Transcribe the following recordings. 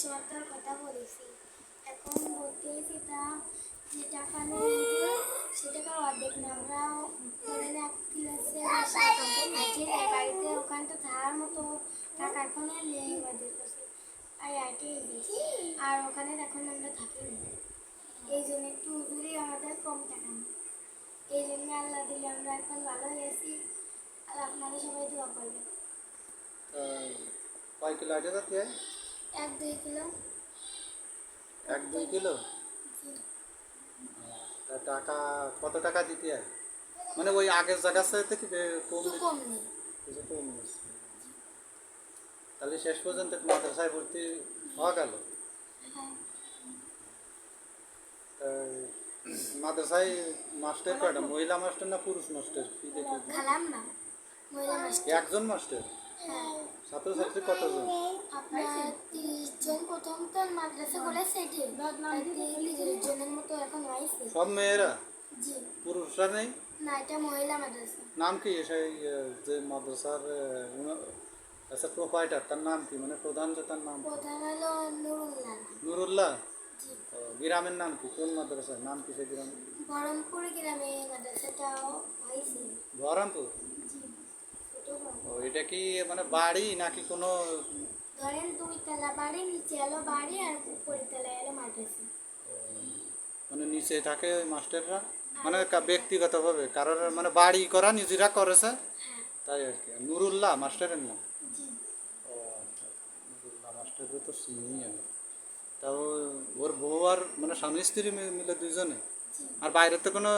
সময় কথা বলেছি। এখন বলতে সেটা যে টাকা নেই সে অর্ধেক না, আমরা ধরেন এক ক্লাসে বাড়িতে ওখানে তো থাকার মতো টাকা এখন আর নেই আমাদের কাছে। আর আইটি আর ওখানে এখন আমরা থাকি না। এই জন্য একটু দূরে আমাদের কম টাকা এই জন্য আল্লাহ দিলে আমরা এখন ভালো হয়েছি আর আপনারা সবাই দোয়া করবেন। কয় কিলো আটা যাতে হয় এক দুই কিলো। এক দুই কিলো? টাকা কত টাকা দিতে হয়? মানে ওই আগের কম কিছু কম তাহলে শেষ পর্যন্ত মাদ্রাসায় ভর্তি হওয়া গেল? হ্যাঁ। মাদ্রাসায় মাস্টার কয়টা? মহিলা মাস্টার না পুরুষ মাস্টার? কি দেখি একজন মাস্টার? হ্যাঁ। ছাত্রছাত্রী কতজন? আপনার তিরিশ জন প্রথম মাদ্রাসা বলে সেটি। তিরিশ জনের মতো এখন হয়েছে সব মেয়েরা? জি। পুরুষরা নেই? না এটা মহিলা মাদ্রাসা। নাম কি? সেই যে মাদ্রাসার আচ্ছা প্রোপাইটার তার নাম কি? মানে প্রধান যে তার নাম কি? প্রধান হলো নুরুল্লাহ। নুরুল্লাহ? গ্রামের নাম কি? কোন মাদ্রাসার? নাম কি সেই গ্রাম? বহরমপুর গ্রামে মাদ্রাসাটাও হয়েছে বহরামপুর। ও এটা কি মানে বাড়ি নাকি কোনো ধরেন দুই তলা বাড়ি নিচে এলো বাড়ি আর উপরে তলা এলো মাদ্রাসা। মানে নিচে থাকে ওই মাস্টাররা মানে কা- ব্যক্তিগতভাবে? কারোর মানে বাড়ি করা নিজেরা করেছে? হ্যাঁ। তাই আর কি। নুরুল্লাহ মাস্টারের নাম? ও আচ্ছা। নুরুল্লাহ মাস্টারকে তো চিনি আমি। তাও ওর বউ আর মানে স্বামী স্ত্রী মিলে দুজনে আর বাইরে তো কোনো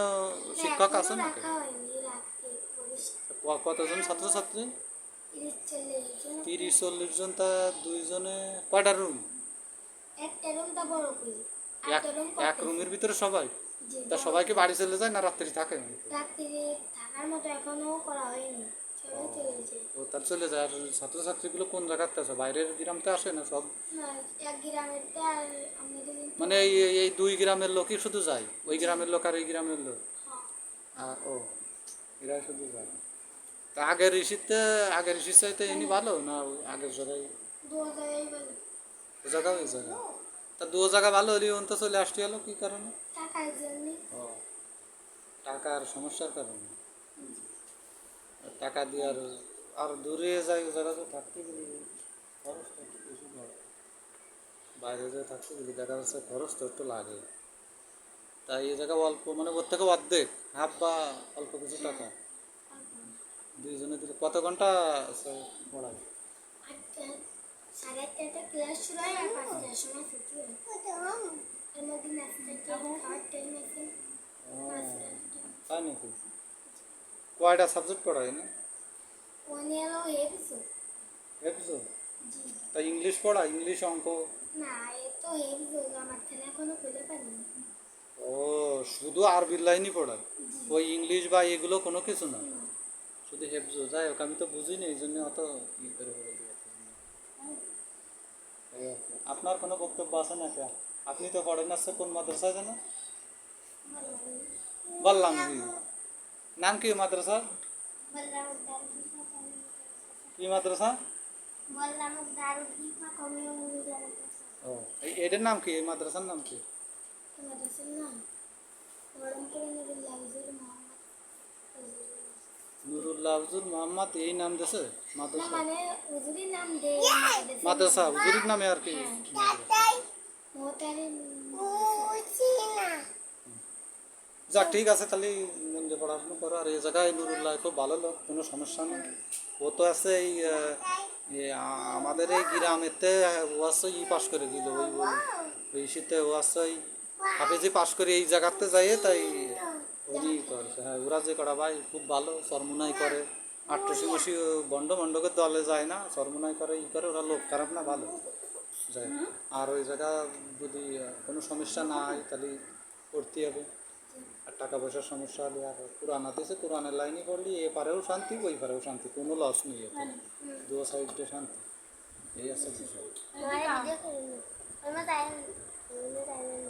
শিক্ষক আছে নাকি রাখা হয়নি রাখতে ভবিষ্যৎ ক- কতজন? ছাত্রছাত্রী? তিরিশ চল্লিশ জন। তা দুইজনে কয়টা রুম এক রুমের ভিতরে সবাই? তা সবাইকে বাড়ি চলে যায় না রাত্রি থাকে? থাকার মতো এখনও করা হয়নি। সবাই চলে গেছে ও তার চলে যায়। আর ছাত্রছাত্রীগুলো কোন জায়গাতে আছে? বাইরের গ্রামতে আসে না সব? মানে এই এই- দুই গ্রামের লোকই শুধু যায়? ওই গ্রামের লোক আর এই গ্রামের লোক? হ্যাঁ, ও এরা শুধু যায়। তা আগের ঋষিতে, আগের ঋষির চাইতে এমনি ভালো না আগের জায়গায়? জায়গা ওই জায়গা তা দু জায়গা ভালো হলে তো চলে আসতে হলো কি কারণে? ও টাকার সমস্যার কারণে? টাকা দিয়ে আর আর দূরে যাই, যারা তো থাকতে গেলে খরচটা একটু বেশি পড়ে। বাইরে যে থাকতে গেলে দেখা যাচ্ছে খরচ তো একটু লাগে। তাই এই জায়গা অল্প মানে ওর থেকে অর্ধেক, হাফ বা অল্প কিছু টাকা। দুইজনে দিলে কত ঘণ্টা পড়ায় সাড়ে আটটাতে ক্লাস শুরু হয় আর পাঁচটার সময় ছুটি হয়। এর মধ্যে নাস্তা টাইম খাওয়ার টাইম আছে। তাই নাকি? কয়টা সাবজেক্ট পড়ায় না? তা ইংলিশ পড়া? ইংলিশ অঙ্ক? না এ তো হেভছো আমার ছেলে এখনও খুলে পারিনি ও শুধু আরবির লাইনই পড়ায়? ওই ইংলিশ বা এগুলো কোনো কিছু না। শুধু হেফজো যাই হোক, আমি তো বুঝিনি, এই জন্য অত ই করে। আপনার কোনো বক্তব্য আছে না কে আপনি তো পড়েন আসছে কোন মাদ্রাসায় জানো? বললাম নাম কি মাদ্রাসা? কি মাদ্রাসা? ও এটার নাম কি? মাদ্রাসার নাম কি? মাদ্রাসার নাম বহরমপুরে নবীর লাগজুর মোহাম্মদ নুরুল্লাহ আফজুল মোহাম্মদ এই নাম দেছে মাদ্রাসা। মানে হুজুরি মাদ্রাসা হুজুরির নামে আর কি? মোহতারি যাক ঠিক আছে তাহলে মন দিয়ে পড়াশোনা করো। আর এই জায়গায় নুরুল্লাহ খুব ভালো লোক কোনো সমস্যা নেই। ও তো আছে এই আমাদের এই গ্রামেতে ও আছে ই পাস করে দিল ওই ওই- শীতে ও আছে। হাফেজি পাস করে এই জায়গাতে যাইয়ে তাই উনি হ্যাঁ ওরা যে করা ভাই খুব ভালো, সরমুনাই করে। আটটুসি মসি বন্ড বন্ডকের দলে যায় না, সরমুনাই করে, ই করে, ওরা লোক খারাপ না, ভালো। যায় আর ওই জায়গা যদি কোনো সমস্যা না হয় তাহলে করতে হবে। আর টাকা পয়সার সমস্যা হলে আর কোরআন হাতিছে কোরআনের লাইনে পড়লি, এ পারেও শান্তি, ওই পারেও শান্তি, কোনো লস নেই দু সাইডে শান্তি। এই আছে